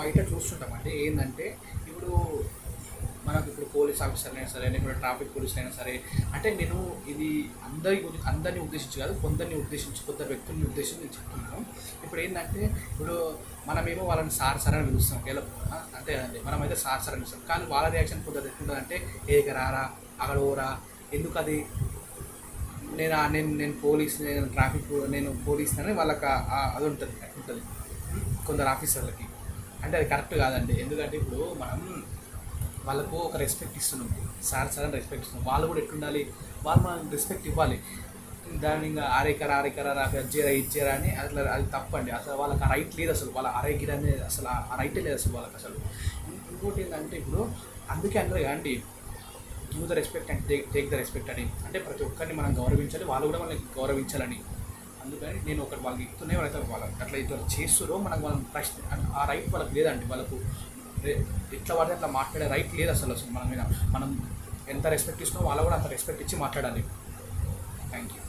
బయట చూస్తుంటాం అంటే ఏంటంటే ఇప్పుడు మనకు ఇప్పుడు పోలీస్ ఆఫీసర్ అయినా సరే లేకుంటే ట్రాఫిక్ పోలీసులు అయినా సరే అంటే నేను ఇది అందరి అందరిని ఉద్దేశించి కాదు కొందరిని ఉద్దేశించి కొందరు వ్యక్తుల్ని ఉద్దేశించి నేను చెప్తున్నాను. ఇప్పుడు ఏంటంటే ఇప్పుడు మనమేమో వాళ్ళని సార్ సార్ అని పిలుస్తాం. ఒకవేళ అంతే అండి. మనమైతే సార్ సార్ అని పిలుస్తాం. కానీ వాళ్ళ రియాక్షన్ కొందరు ఎట్లుంటుందంటే ఏక రారా అక్కడ ఓరా ఎందుకు అది నేను నేను నేను పోలీస్ నేను ట్రాఫిక్ నేను పోలీస్ అని వాళ్ళకి అది ఉంటుంది ఉంటుంది. కొందరు ఆఫీసర్లకి. అంటే అది కరెక్ట్ కాదండి. ఎందుకంటే ఇప్పుడు మనం వాళ్ళకు ఒక రెస్పెక్ట్ ఇస్తున్నాం. సార్ సార్ అని రెస్పెక్ట్ ఇస్తున్నాం. వాళ్ళు కూడా ఎట్లుండాలి? వాళ్ళు మనం రెస్పెక్ట్ ఇవ్వాలి. దాని ఇంకా అరేకర అరేకర అజ్జేరా ఇచ్చేరా అని అట్లా అది తప్పండి. అసలు వాళ్ళకి ఆ రైట్ లేదు అసలు. వాళ్ళ అరేకిర అనేది అసలు ఆ రైటే లేదు అసలు వాళ్ళకి అసలు. ఇంకోటి ఏంటంటే ఇప్పుడు అందుకే అందరూ కాండి give the respect and take take the respect అని. అంటే ప్రతి ఒక్కరిని మనం గౌరవించాలి. వాళ్ళు కూడా మనల్ని గౌరవించాలని. అందుకని నేను ఒకటి వాళ్ళకి ఇస్తున్నాయి వాళ్ళైతే వాళ్ళకి అట్లా ఇద్దరు చేస్తురో మనకు మనం ప్రశ్న ఆ రైట్ వాళ్ళకి లేదండి వాళ్ళకు ఎట్లా పడితే అట్లా మాట్లాడే రైట్ లేదు అసలు అసలు మన మీద. మనం ఎంత రెస్పెక్ట్ ఇస్తున్నామో వాళ్ళు కూడా అంత రెస్పెక్ట్ ఇచ్చి మాట్లాడాలి. Thank you